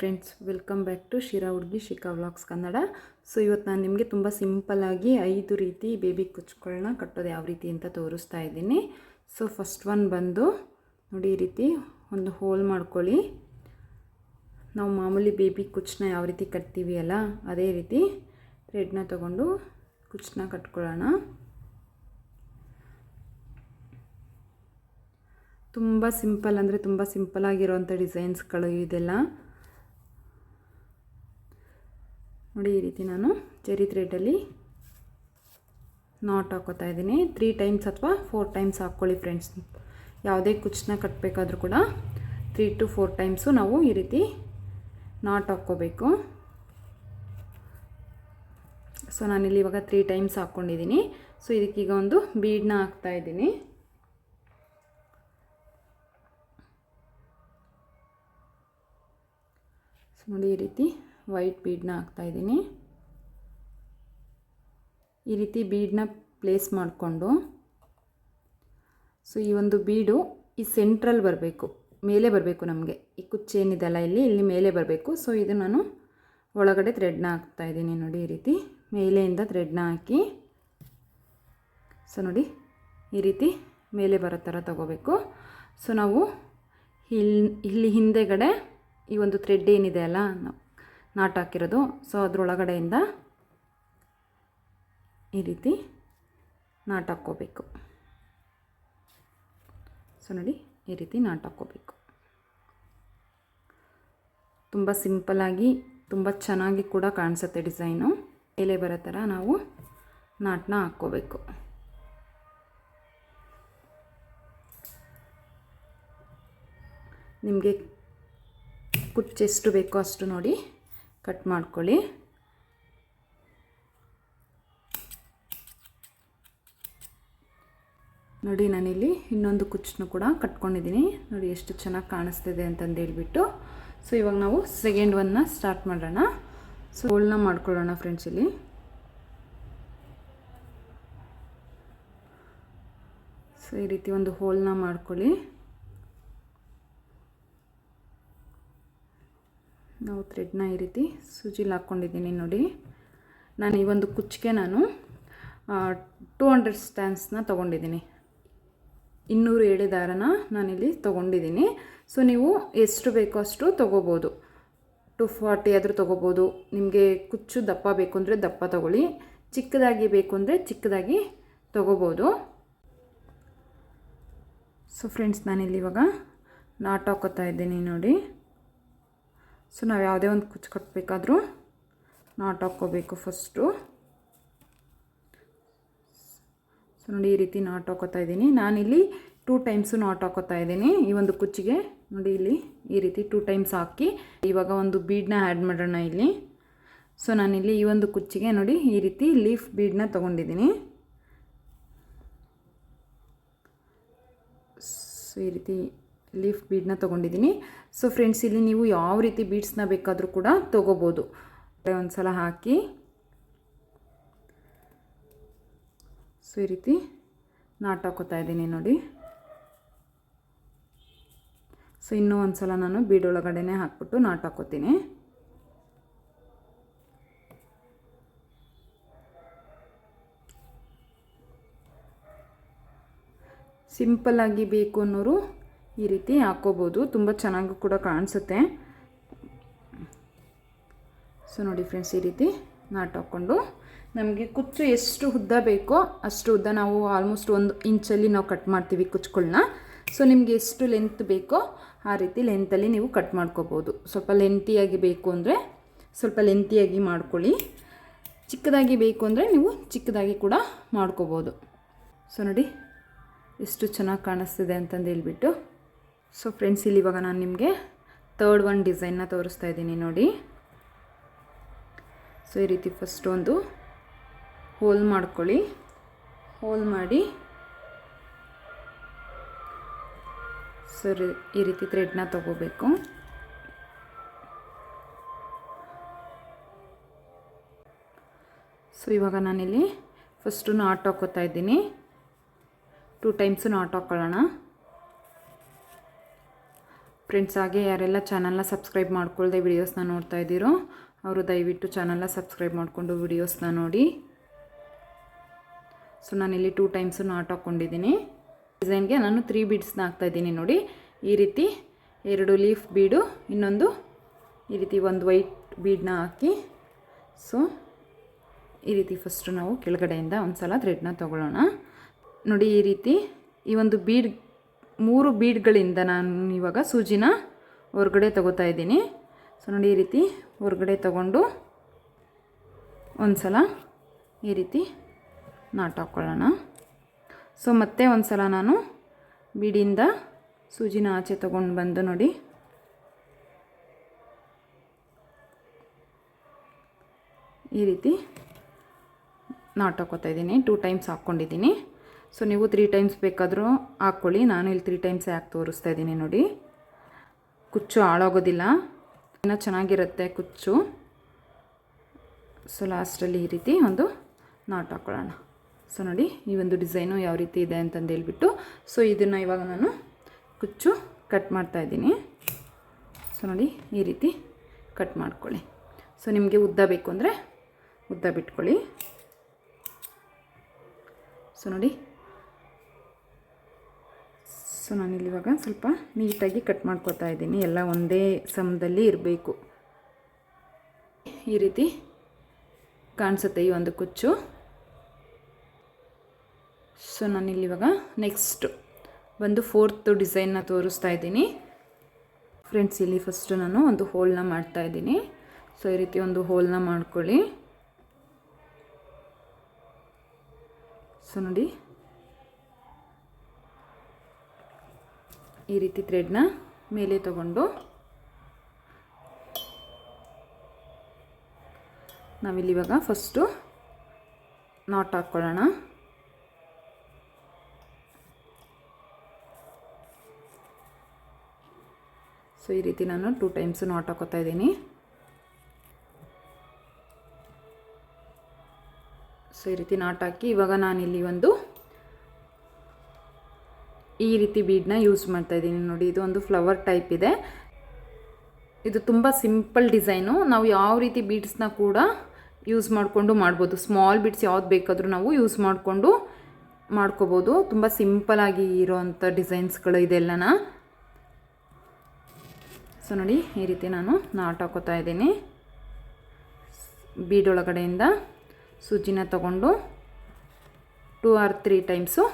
Friends welcome back to Sira ಹುಡುಗಿ Shikha vlogs Kannada so ಇವತ್ತು ನಾನು ನಿಮಗೆ ತುಂಬ ಸಿಂಪಲ್ಲಾಗಿ ಐದು ರೀತಿ ಬೇಬಿ ಕುಚ್ಚುಗಳನ್ನ ಕಟ್ಟೋದು ಯಾವ ರೀತಿ ಅಂತ ತೋರಿಸ್ತಾ ಇದ್ದೀನಿ. ಸೊ ಫಸ್ಟ್ ಒನ್ ಬಂದು ನೋಡಿ ಈ ರೀತಿ ಒಂದು ಹೋಲ್ ಮಾಡ್ಕೊಳ್ಳಿ. ನಾವು ಮಾಮೂಲಿ ಬೇಬಿ ಕುಚ್ಚನ್ನ ಯಾವ ರೀತಿ ಕಟ್ತೀವಿ ಅಲ್ಲ, ಅದೇ ರೀತಿ ಥ್ರೆಡ್ನ ತಗೊಂಡು ಕುಚ್ಚನ್ನ ಕಟ್ಕೊಳ್ಳೋಣ. ತುಂಬ ಸಿಂಪಲ್ ಅಂದರೆ ತುಂಬ ಸಿಂಪಲ್ ಆಗಿರೋವಂಥ ಡಿಸೈನ್ಸ್ಗಳು ಇದೆಲ್ಲ. ನೋಡಿ ಈ ರೀತಿ ನಾನು ಚೆರಿ ಥ್ರೆಡಲ್ಲಿ ನಾಟ್ ಹಾಕೋತಾ ಇದ್ದೀನಿ. ತ್ರೀ ಟೈಮ್ಸ್ ಅಥವಾ ಫೋರ್ ಟೈಮ್ಸ್ ಹಾಕ್ಕೊಳ್ಳಿ ಫ್ರೆಂಡ್ಸ್ ಯಾವುದೇ ಕುಚ್ಚನ್ನ ಕಟ್ಟಬೇಕಾದ್ರೂ ಕೂಡ ತ್ರೀ ಟು ಫೋರ್ ಟೈಮ್ಸು ನಾವು ಈ ರೀತಿ ನಾಟ್ ಹಾಕ್ಕೋಬೇಕು. ಸೊ ನಾನಿಲ್ಲಿ ಇವಾಗ ತ್ರೀ ಟೈಮ್ಸ್ ಹಾಕ್ಕೊಂಡಿದ್ದೀನಿ. ಸೊ ಇದಕ್ಕೀಗ ಒಂದು ಬೀಡನ್ನ ಹಾಕ್ತಾ ಇದ್ದೀನಿ. ನೋಡಿ ಈ ರೀತಿ ವೈಟ್ ಬೀಡನ್ನ ಹಾಕ್ತಾಯಿದ್ದೀನಿ ಈ ರೀತಿ ಬೀಡನ್ನ ಪ್ಲೇಸ್ ಮಾಡಿಕೊಂಡು, ಸೊ ಈ ಒಂದು ಬೀಡು ಈ ಸೆಂಟ್ರಲ್ ಬರಬೇಕು, ಮೇಲೆ ಬರಬೇಕು ನಮಗೆ. ಈ ಕುಚ್ಚೇನಿದೆಲ್ಲ ಇಲ್ಲಿ ಇಲ್ಲಿ ಮೇಲೆ ಬರಬೇಕು. ಸೊ ಇದು ನಾನು ಒಳಗಡೆ ಥ್ರೆಡ್ನ ಹಾಕ್ತಾಯಿದ್ದೀನಿ ನೋಡಿ ಈ ರೀತಿ. ಮೇಲೆಯಿಂದ ಥ್ರೆಡ್ನ ಹಾಕಿ, ಸೊ ನೋಡಿ ಈ ರೀತಿ ಮೇಲೆ ಬರೋ ಥರ ತಗೋಬೇಕು. ಸೊ ನಾವು ಇಲ್ಲಿ ಇಲ್ಲಿ ಹಿಂದೆಗಡೆ ಈ ಒಂದು ಥ್ರೆಡ್ ಏನಿದೆ ಅಲ್ಲ ನಾಟ್ ಹಾಕಿರೋದು. ಸೊ ಅದರೊಳಗಡೆಯಿಂದ ಈ ರೀತಿ ನಾಟ್ ಹಾಕ್ಕೋಬೇಕು. ಸೊ ನೋಡಿ, ಈ ರೀತಿ ನಾಟ್ ಹಾಕ್ಕೋಬೇಕು. ತುಂಬ ಸಿಂಪಲ್ಲಾಗಿ ತುಂಬ ಚೆನ್ನಾಗಿ ಕೂಡ ಕಾಣಿಸುತ್ತೆ ಡಿಸೈನು. ಎಲೆ ಬರೋ ಥರ ನಾವು ನಾಟನ್ನ ಹಾಕ್ಕೋಬೇಕು. ನಿಮಗೆ ಕುಚ್ಚೆಷ್ಟು ಬೇಕೋ ಅಷ್ಟು ನೋಡಿ. ಕಟ್ ಮಾಡ್ಕೊಳ್ಳಿ. ನೋಡಿ ನಾನಿಲ್ಲಿ ಇನ್ನೊಂದು ಕುಚ್ಚನ್ನು ಕೂಡ ಕಟ್ಕೊಂಡಿದ್ದೀನಿ. ನೋಡಿ ಎಷ್ಟು ಚೆನ್ನಾಗಿ ಕಾಣಿಸ್ತಿದೆ ಅಂತಂದು ಹೇಳ್ಬಿಟ್ಟು. ಸೊ ಇವಾಗ ನಾವು ಸೆಕೆಂಡ್ ಒನ್ನ ಸ್ಟಾರ್ಟ್ ಮಾಡೋಣ. ಸೊ ಹೋಲ್ನ ಮಾಡ್ಕೊಳ್ಳೋಣ ಫ್ರೆಂಡ್ಸ್ ಇಲ್ಲಿ. ಸೊ ಈ ರೀತಿ ಒಂದು ಹೋಲ್ನ ಮಾಡ್ಕೊಳ್ಳಿ. ನಾವು ಥ್ರೆಡ್ನ ಈ ರೀತಿ ಸೂಜಿಲಿ ಹಾಕ್ಕೊಂಡಿದ್ದೀನಿ ನೋಡಿ. ನಾನು ಈ ಒಂದು ಕುಚ್ಚಿಗೆ ನಾನು ಟೂ ಹಂಡ್ರೆಡ್ ಸ್ಟ್ಯಾಂಡ್ಸ್ನ ತೊಗೊಂಡಿದ್ದೀನಿ. ಇನ್ನೂರು ಎಳೆ ದಾರನ ನಾನಿಲ್ಲಿ ತೊಗೊಂಡಿದ್ದೀನಿ. ಸೊ ನೀವು ಎಷ್ಟು ಬೇಕೋ ಅಷ್ಟು ತೊಗೋಬೋದು. ಟು ಫಾರ್ಟಿ ಆದರೂ ತೊಗೋಬೋದು. ನಿಮಗೆ ಕುಚ್ಚು ದಪ್ಪ ಬೇಕು ಅಂದರೆ ದಪ್ಪ ತೊಗೊಳ್ಳಿ. ಚಿಕ್ಕದಾಗಿ ಬೇಕು ಅಂದರೆ ಚಿಕ್ಕದಾಗಿ ತೊಗೋಬೋದು. ಸೊ ಫ್ರೆಂಡ್ಸ್ ನಾನಿಲ್ಲಿ ಇವಾಗ ನಾಟ್ ಹಾಕೋತಾ ಇದ್ದೀನಿ ನೋಡಿ. ಸೊ ನಾವು ಯಾವುದೇ ಒಂದು ಕುಚ್ಚು ಕಟ್ಟಬೇಕಾದ್ರೂ ನಾಟ್ ಹಾಕ್ಕೋಬೇಕು ಫಸ್ಟು. ಸೊ ನೋಡಿ ಈ ರೀತಿ ನಾಟ್ ಹಾಕೋತಾ ಇದ್ದೀನಿ. ನಾನಿಲ್ಲಿ ಟೂ ಟೈಮ್ಸು ನಾಟ್ ಹಾಕೋತಾ ಇದ್ದೀನಿ ಈ ಒಂದು ಕುಚ್ಚಿಗೆ. ನೋಡಿ ಇಲ್ಲಿ ಈ ರೀತಿ ಟೂ ಟೈಮ್ಸ್ ಹಾಕಿ ಇವಾಗ ಒಂದು ಬೀಡನ್ನ ಆ್ಯಡ್ ಮಾಡೋಣ ಇಲ್ಲಿ. ಸೊ ನಾನಿಲ್ಲಿ ಈ ಒಂದು ಕುಚ್ಚಿಗೆ ನೋಡಿ ಈ ರೀತಿ ಲೀಫ್ ಬೀಡನ್ನ ತೊಗೊಂಡಿದ್ದೀನಿ. ಸೊ ಈ ರೀತಿ ಲೀಫ್ ಬೀಡನ್ನ ತೊಗೊಂಡಿದ್ದೀನಿ ಸೊ ಫ್ರೆಂಡ್ಸ್ ಇಲ್ಲಿ ನೀವು ಯಾವ ರೀತಿ ಬೀಡ್ಸ್ನ ಬೇಕಾದರೂ ಕೂಡ ತೊಗೋಬೋದು. ಒಂದು ಸಲ ಹಾಕಿ. ಸೊ ಈ ರೀತಿ ನಾಟ್ ಹಾಕೋತಾ ಇದ್ದೀನಿ ನೋಡಿ. ಸೊ ಇನ್ನೂ ಒಂದು ಸಲ ನಾನು ಬೀಡೊಳಗಡೆನೇ ಹಾಕ್ಬಿಟ್ಟು ನಾಟ್ ಹಾಕೋತೀನಿ. ಸಿಂಪಲ್ಲಾಗಿ ಬೇಕು ಅನ್ನೋರು ಈ ರೀತಿ ಹಾಕ್ಕೋಬೋದು ತುಂಬ ಚೆನ್ನಾಗಿ ಕೂಡ ಕಾಣಿಸುತ್ತೆ. ಸೊ ನೋಡಿ ಫ್ರೆಂಡ್ಸ್ ಈ ರೀತಿ ನಾಟ್ ಹಾಕ್ಕೊಂಡು. ನಮಗೆ ಕುಚ್ಚು ಎಷ್ಟು ಉದ್ದ ಬೇಕೋ ಅಷ್ಟು ಉದ್ದ ನಾವು ಆಲ್ಮೋಸ್ಟ್ ಒಂದು ಇಂಚಲ್ಲಿ ನಾವು ಕಟ್ ಮಾಡ್ತೀವಿ ಕುಚ್ಚುಗಳನ್ನ ಸೊ ನಿಮಗೆ ಎಷ್ಟು ಲೆಂತ್ ಬೇಕೋ ಆ ರೀತಿ ಲೆಂತಲ್ಲಿ ನೀವು ಕಟ್ ಮಾಡ್ಕೋಬೋದು. ಸ್ವಲ್ಪ ಲೆಂತಿಯಾಗಿ ಬೇಕು ಅಂದರೆ ಸ್ವಲ್ಪ ಲೆಂತಿಯಾಗಿ ಮಾಡ್ಕೊಳ್ಳಿ. ಚಿಕ್ಕದಾಗಿ ಬೇಕು ಅಂದರೆ ನೀವು ಚಿಕ್ಕದಾಗಿ ಕೂಡ ಮಾಡ್ಕೋಬೋದು. ಸೊ ನೋಡಿ ಎಷ್ಟು ಚೆನ್ನಾಗಿ ಕಾಣಿಸ್ತಿದೆ ಅಂತಂದು ಹೇಳ್ಬಿಟ್ಟು. ಸೊ ಫ್ರೆಂಡ್ಸ್ ಇಲ್ಲಿ ಇವಾಗ ನಾನು ನಿಮಗೆ ತರ್ಡ್ ಒನ್ ಡಿಸೈನ್ನ ತೋರಿಸ್ತಾ ಇದ್ದೀನಿ ನೋಡಿ. ಸೊ ಈ ರೀತಿ ಫಸ್ಟ್ ಒಂದು ಹೋಲ್ ಮಾಡ್ಕೊಳ್ಳಿ. ಹೋಲ್ ಮಾಡಿ. ಸರಿ ಈ ರೀತಿ ಥ್ರೆಡ್ನ ತಗೋಬೇಕು. ಸೊ ಇವಾಗ ನಾನಿಲ್ಲಿ ಫಸ್ಟು ನಾಟ್ ಹಾಕೋತಾ ಇದ್ದೀನಿ. ಟೂ ಟೈಮ್ಸು ನಾಟ್ ಹಾಕ್ಕೊಳ್ಳೋಣ ಫ್ರೆಂಡ್ಸ್ ಹಾಗೆ ಯಾರೆಲ್ಲ ಚಾನಲ್ನ ಸಬ್ಸ್ಕ್ರೈಬ್ ಮಾಡ್ಕೊಳ್ಳದೆ ವಿಡಿಯೋಸ್ನ ನೋಡ್ತಾ ಇದ್ದೀರೋ, ಅವರು ದಯವಿಟ್ಟು ಚಾನಲ್ನ ಸಬ್ಸ್ಕ್ರೈಬ್ ಮಾಡಿಕೊಂಡು ವಿಡಿಯೋಸ್ನ ನೋಡಿ. ಸೊ ನಾನಿಲ್ಲಿ ಟೂ ಟೈಮ್ಸು ನಾಟ್ ಹಾಕ್ಕೊಂಡಿದ್ದೀನಿ ಡಿಸೈನ್ಗೆ ನಾನು ತ್ರೀ ಬೀಡ್ಸ್ನ ಹಾಕ್ತಾಯಿದ್ದೀನಿ ನೋಡಿ. ಈ ರೀತಿ ಎರಡು ಲೀಫ್ ಬೀಡು ಇನ್ನೊಂದು ಈ ರೀತಿ ಒಂದು ವೈಟ್ ಬೀಡನ್ನ ಹಾಕಿ. ಸೊ ಈ ರೀತಿ ಫಸ್ಟು ನಾವು ಕೆಳಗಡೆಯಿಂದ ಒಂದು ಸಲ ಥ್ರೆಡ್ನ ತೊಗೊಳ್ಳೋಣ. ನೋಡಿ ಈ ರೀತಿ ಈ ಒಂದು ಬೀಡ್ ಮೂರು ಬೀಡ್ಗಳಿಂದ ನಾನು ಇವಾಗ ಸೂಜಿನ ಹೊರಗಡೆ ತಗೋತಾ ಇದ್ದೀನಿ. ಸೊ, ನೋಡಿ, ಈ ರೀತಿ ಹೊರಗಡೆ ತಗೊಂಡು ಒಂದು ಸಲ ಈ ರೀತಿ ನಾಟ್ ಹಾಕ್ಕೊಳ್ಳೋಣ ಸೊ, ಮತ್ತೆ ಒಂದು ಸಲ ನಾನು ಬೀಡಿಂದ ಸೂಜಿನ ಆಚೆ ತಗೊಂಡು ಬಂದು ನೋಡಿ. ಈ ರೀತಿ ನಾಟ್ ಹಾಕೋತಾ ಇದ್ದೀನಿ. ಟೂ ಟೈಮ್ಸ್ ಹಾಕ್ಕೊಂಡಿದ್ದೀನಿ. ಸೊ ನೀವು ತ್ರೀ ಟೈಮ್ಸ್ ಬೇಕಾದರೂ ಹಾಕ್ಕೊಳ್ಳಿ. ನಾನು ಇಲ್ಲಿ ತ್ರೀ ಟೈಮ್ಸ್ ಹಾಕಿ ತೋರಿಸ್ತಾ ಇದ್ದೀನಿ ನೋಡಿ. ಕುಚ್ಚು ಹಾಳಾಗೋದಿಲ್ಲ. ಇನ್ನೂ ಚೆನ್ನಾಗಿರುತ್ತೆ ಕುಚ್ಚು. ಸೊ ಲಾಸ್ಟಲ್ಲಿ ಈ ರೀತಿ ಒಂದು ನಾಟ್ ಹಾಕ್ಕೊಳ್ಳೋಣ ಸೊ ನೋಡಿ, ಈ ಒಂದು ಡಿಸೈನು ಯಾವ ರೀತಿ ಇದೆ ಅಂತಂದು ಹೇಳ್ಬಿಟ್ಟು. ಸೊ ಇದನ್ನು ಇವಾಗ ನಾನು ಕುಚ್ಚು ಕಟ್ ಮಾಡ್ತಾ ಇದ್ದೀನಿ. ಸೊ ನೋಡಿ, ಈ ರೀತಿ ಕಟ್ ಮಾಡ್ಕೊಳ್ಳಿ. ಸೊ ನಿಮಗೆ ಉದ್ದ ಬೇಕು ಅಂದರೆ ಉದ್ದ ಬಿಟ್ಕೊಳ್ಳಿ. ಸೊ ನೋಡಿ ಸೊ ನಾನಿಲ್ಲಿ ಇವಾಗ ಸ್ವಲ್ಪ ನೀಟಾಗಿ ಕಟ್ ಮಾಡ್ಕೊತಾ ಇದ್ದೀನಿ. ಎಲ್ಲ ಒಂದೇ ಸಮದಲ್ಲಿ ಇರಬೇಕು. ಈ ರೀತಿ ಕಾಣಿಸುತ್ತೆ ಈ ಒಂದು ಕುಚ್ಚು. ಸೊ ನಾನಿಲ್ಲಿ ಇವಾಗ ನೆಕ್ಸ್ಟ್ ಒಂದು ಫೋರ್ತ್ ಡಿಸೈನ್ನ ತೋರಿಸ್ತಾ ಇದ್ದೀನಿ. ಫ್ರೆಂಡ್ಸ್ ಇಲ್ಲಿ ಫಸ್ಟು ನಾನು ಒಂದು ಹೋಲ್ನ ಮಾಡ್ತಾ ಇದ್ದೀನಿ. ಸೊ ಈ ರೀತಿ ಒಂದು ಹೋಲ್ನ ಮಾಡ್ಕೊಳ್ಳಿ. ಸೊ ನೋಡಿ. ಈ ರೀತಿ ಥ್ರೆಡ್ನ ಮೇಲೆ ತಗೊಂಡು ನಾವಿಲ್ಲಿ ಇವಾಗ ಫಸ್ಟು ನಾಟ್ ಹಾಕ್ಕೊಳ್ಳೋಣ ಸೊ ಈ ರೀತಿ ನಾನು ಟೂ ಟೈಮ್ಸು ನಾಟ್ ಹಾಕೋತಾ ಇದ್ದೀನಿ. ಸೊ ಈ ರೀತಿ ನಾಟ್ ಹಾಕಿ ಇವಾಗ ನಾನಿಲ್ಲಿ ಒಂದು ಈ ರೀತಿ ಬೀಡ್ನ ಯೂಸ್ ಮಾಡ್ತಾ ಇದ್ದೀನಿ ನೋಡಿ, ಇದು ಒಂದು ಫ್ಲವರ್ ಟೈಪ್ ಇದೆ. ಇದು ತುಂಬ ಸಿಂಪಲ್ ಡಿಸೈನು. ನಾವು ಯಾವ ರೀತಿ ಬೀಡ್ಸ್ನ ಕೂಡ ಯೂಸ್ ಮಾಡಿಕೊಂಡು ಮಾಡ್ಬೋದು. ಸ್ಮಾಲ್ ಬೀಡ್ಸ್ ಯಾವ್ದು ಬೇಕಾದರೂ ನಾವು ಯೂಸ್ ಮಾಡಿಕೊಂಡು ಮಾಡ್ಕೋಬೋದು. ತುಂಬ ಸಿಂಪಲಾಗಿ ಇರೋವಂಥ ಡಿಸೈನ್ಸ್ಗಳು ಇದೆಲ್ಲನ. ಸೊ ನೋಡಿ, ಈ ರೀತಿ ನಾನು ನಾಟ್ ಹಾಕೋತಾ ಇದ್ದೀನಿ. ಬೀಡೊಳಗಡೆಯಿಂದ ಸೂಜಿನ ತಗೊಂಡು ಟೂ ಆರ್ ತ್ರೀ ಟೈಮ್ಸು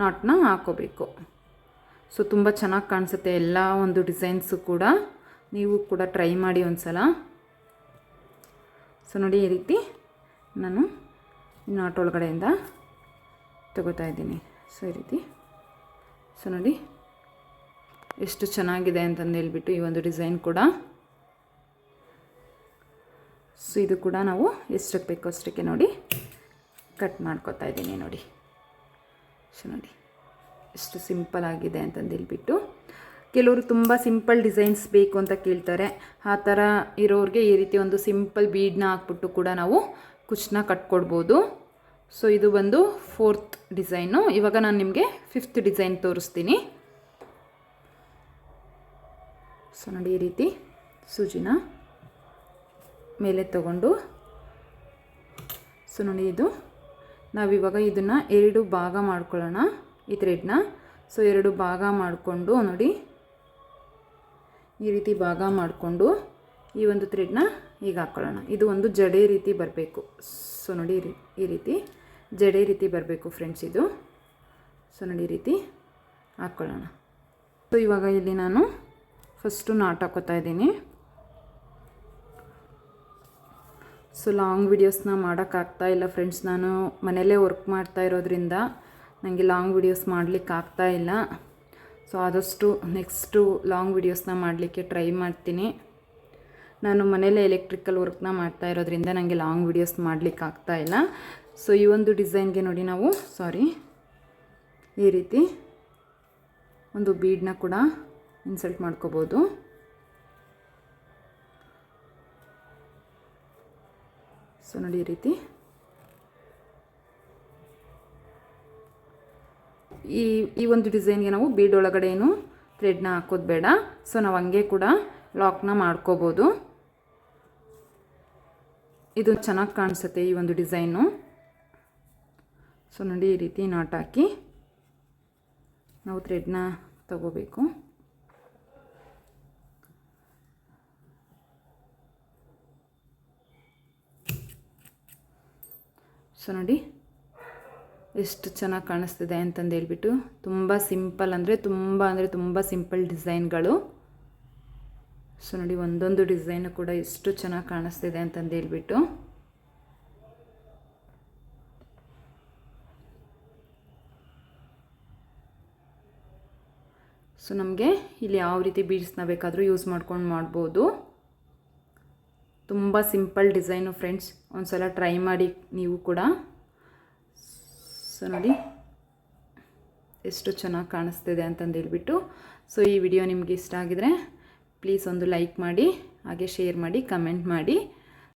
ನಾಟ್ನ ಹಾಕೋಬೇಕು. ಸೊ ತುಂಬ ಚೆನ್ನಾಗಿ ಕಾಣಿಸುತ್ತೆ ಎಲ್ಲ ಒಂದು ಡಿಸೈನ್ಸು ಕೂಡ. ನೀವು ಕೂಡ ಟ್ರೈ ಮಾಡಿ ಒಂದು ಸಲ ಸೊ ನೋಡಿ ಈ ರೀತಿ ನಾನು ನಾಟ್ ಒಳಗಡೆಯಿಂದ ತಗೋತಾ ಇದ್ದೀನಿ. ಸೊ ಈ ರೀತಿ. ಸೊ ನೋಡಿ ಎಷ್ಟು ಚೆನ್ನಾಗಿದೆ ಅಂತಂದು ಹೇಳ್ಬಿಟ್ಟು ಈ ಒಂದು ಡಿಸೈನ್ ಕೂಡ. ಸೊ ಇದು ಕೂಡ ನಾವು ಎಷ್ಟಕ್ಕೆ ಬೇಕೋ ಅಷ್ಟಕ್ಕೆ ನೋಡಿ ಕಟ್ ಮಾಡ್ಕೊತಾ ಇದ್ದೀನಿ ನೋಡಿ. ಸೊ ನೋಡಿ. ಎಷ್ಟು ಸಿಂಪಲ್ ಆಗಿದೆ ಅಂತಂದೇಳ್ಬಿಟ್ಟು. ಕೆಲವರು ತುಂಬ ಸಿಂಪಲ್ ಡಿಸೈನ್ಸ್ ಬೇಕು ಅಂತ ಕೇಳ್ತಾರೆ. ಆ ಥರ ಇರೋರಿಗೆ ಈ ರೀತಿ ಒಂದು ಸಿಂಪಲ್ ಬೀಡನ್ನ ಹಾಕ್ಬಿಟ್ಟು ಕೂಡ ನಾವು ಕುಚ್ಚನ್ನ ಕಟ್ಕೊಡ್ಬೋದು. ಸೊ ಇದು ಬಂದು ಫೋರ್ತ್ ಡಿಸೈನು. ಇವಾಗ ನಾನು ನಿಮಗೆ ಫಿಫ್ತ್ ಡಿಸೈನ್ ತೋರಿಸ್ತೀನಿ. ಸೊ ನೋಡಿ ಈ ರೀತಿ ಸೂಜಿನ ಮೇಲೆ ತಗೊಂಡು. ಸೊ ನೋಡಿ ಇದು. ನಾವಿವಾಗ ಇದನ್ನು ಎರಡು ಭಾಗ ಮಾಡ್ಕೊಳ್ಳೋಣ. ಈ ಥ್ರೆಡ್ನ ಸೊ ಎರಡು ಭಾಗ ಮಾಡಿಕೊಂಡು ನೋಡಿ. ಈ ರೀತಿ ಭಾಗ ಮಾಡಿಕೊಂಡು ಈ ಒಂದು ಥ್ರೆಡ್ನ ಈಗ ಹಾಕ್ಕೊಳ್ಳೋಣ ಇದು ಒಂದು ಜಡೆ ರೀತಿ ಬರಬೇಕು. ಸೊ ನೋಡಿ ಈ ರೀತಿ. ಜಡೆ ರೀತಿ ಬರಬೇಕು ಫ್ರೆಂಡ್ಸ್ ಇದು. ಸೊ ನೋಡಿ ಈ ರೀತಿ ಹಾಕ್ಕೊಳ್ಳೋಣ ಸೊ ಇವಾಗ ಇಲ್ಲಿ ನಾನು ಫಸ್ಟು ನಾಟ್ ಹಾಕೋತಾ ಇದ್ದೀನಿ. ಸೊ ಲಾಂಗ್ ವಿಡಿಯೋಸ್ನ ಮಾಡೋಕ್ಕಾಗ್ತಾ ಇಲ್ಲ ಫ್ರೆಂಡ್ಸ್ ನಾನು ಮನೆಯಲ್ಲೇ ವರ್ಕ್ ಮಾಡ್ತಾ ಇರೋದ್ರಿಂದ ನನಗೆ ಲಾಂಗ್ ವಿಡಿಯೋಸ್ ಮಾಡಲಿಕ್ಕೆ ಆಗ್ತಾ ಇಲ್ಲ. ಸೊ ಆದಷ್ಟು ನೆಕ್ಸ್ಟು ಲಾಂಗ್ ವಿಡಿಯೋಸ್ನ ಮಾಡಲಿಕ್ಕೆ ಟ್ರೈ ಮಾಡ್ತೀನಿ. ನಾನು ಮನೇಲೇ ಎಲೆಕ್ಟ್ರಿಕಲ್ ವರ್ಕ್ನ ಮಾಡ್ತಾ ಇರೋದ್ರಿಂದ ನನಗೆ ಲಾಂಗ್ ವಿಡಿಯೋಸ್ ಮಾಡಲಿಕ್ಕೆ ಆಗ್ತಾ ಇಲ್ಲ. ಸೊ ಈ ಒಂದು ಡಿಸೈನ್ಗೆ ನೋಡಿ ನಾವು ಸಾರಿ ಈ ರೀತಿ ಒಂದು ಬೀಡನ್ನ ಕೂಡ ಇನ್ಸಲ್ಟ್ ಮಾಡ್ಕೋಬೋದು. ಸೊ ನೋಡಿ ಈ ರೀತಿ. ಈ ಈ ಒಂದು ಡಿಸೈನ್ಗೆ ನಾವು ಬೀಡ್ ಒಳಗಡೆ ಏನು ಥ್ರೆಡ್ನ ಹಾಕೋದು ಬೇಡ. ಸೊ ನಾವು ಹಂಗೆ ಕೂಡ ಲಾಕ್ನ ಮಾಡ್ಕೋಬೋದು. ಇದು ಚೆನ್ನಾಗಿ ಕಾಣಿಸುತ್ತೆ ಈ ಒಂದು ಡಿಸೈನು ಸೊ ನೋಡಿ ಈ ರೀತಿ ನಾಟ್ ಹಾಕಿ ನಾವು ಥ್ರೆಡ್ನ ತಗೋಬೇಕು. ಸೊ ನೋಡಿ ಎಷ್ಟು ಚೆನ್ನಾಗಿ ಕಾಣಿಸ್ತಿದೆ ಅಂತಂದು ಹೇಳ್ಬಿಟ್ಟು ತುಂಬ ಸಿಂಪಲ್ ಅಂದರೆ ತುಂಬ ಅಂದರೆ ತುಂಬ ಸಿಂಪಲ್ ಡಿಸೈನ್ಗಳು. ಸೊ ನೋಡಿ, ಒಂದೊಂದು ಡಿಸೈನು ಕೂಡ ಎಷ್ಟು ಚೆನ್ನಾಗಿ ಕಾಣಿಸ್ತಿದೆ ಅಂತಂದು ಹೇಳ್ಬಿಟ್ಟು. ಸೊ ನಮಗೆ ಇಲ್ಲಿ ಯಾವ ರೀತಿ ಬೀಡ್ಸ್ನ ಬೇಕಾದರೂ ಯೂಸ್ ಮಾಡ್ಕೊಂಡು ಮಾಡ್ಬೋದು. ತುಂಬ ಸಿಂಪಲ್ ಡಿಸೈನು ಫ್ರೆಂಡ್ಸ್ ಒಂದು ಸಲ ಟ್ರೈ ಮಾಡಿ ನೀವು ಕೂಡ. ಸೊ ನೋಡಿ. ಎಷ್ಟು ಚೆನ್ನಾಗಿ ಕಾಣಿಸ್ತಿದೆ ಅಂತಂದು ಹೇಳ್ಬಿಟ್ಟು. ಸೊ ಈ ವಿಡಿಯೋ ನಿಮಗೆ ಇಷ್ಟ ಆಗಿದರೆ ಪ್ಲೀಸ್ ಒಂದು ಲೈಕ್ ಮಾಡಿ, ಹಾಗೆ ಶೇರ್ ಮಾಡಿ ಕಮೆಂಟ್ ಮಾಡಿ.